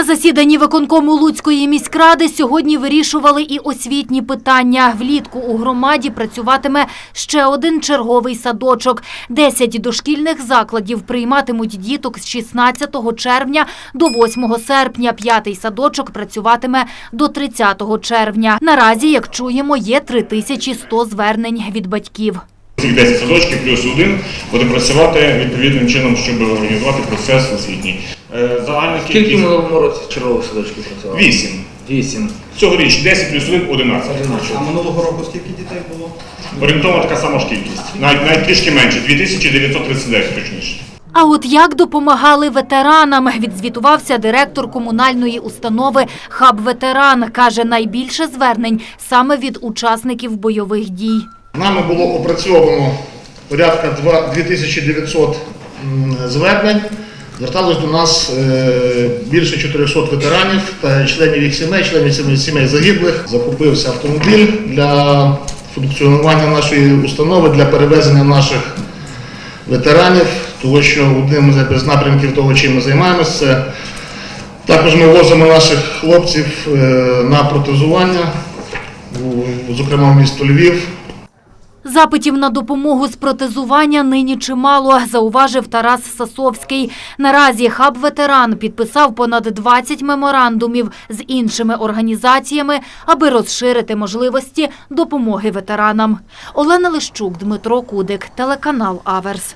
На засіданні виконкому Луцької міськради сьогодні вирішували і освітні питання. Влітку у громаді працюватиме ще один черговий садочок. Десять дошкільних закладів прийматимуть діток з 16 червня до 8 серпня. П'ятий садочок працюватиме до 30 червня. Наразі, як чуємо, є 3100 звернень від батьків. Цих 10 садочків плюс один буде працювати відповідним чином, щоб організувати процес освітній. Е, Загальна Скільки в кількість минулому році чергових садочків працювало? 8. Вісім. Цьогоріч 10 плюс 1 – 11. А минулого року скільки дітей було? Орієнтовно така сама ж кількість. Навіть, навіть трішки менше, 2939 точніше. А от як допомагали ветеранам, відзвітувався директор комунальної установи «Хаб Ветеран». Каже, найбільше звернень саме від учасників бойових дій. Нами було опрацьовано порядка 2900 звернень. Звертались до нас е, більше 400 ветеранів та членів їх сімей, членів сімей, сімей загиблих. Закупився автомобіль для функціонування нашої установи, для перевезення наших ветеранів, тому що одним з напрямків того, чим ми займаємося, це також ми возимо наших хлопців е, на протезування, зокрема в місто Львів. Запитів на допомогу з протезування нині чимало, зауважив Тарас Сасовський. Наразі «Хаб Ветеран» підписав понад 20 меморандумів з іншими організаціями, аби розширити можливості допомоги ветеранам. Олена Лищук, Дмитро Кудик, телеканал «Аверс».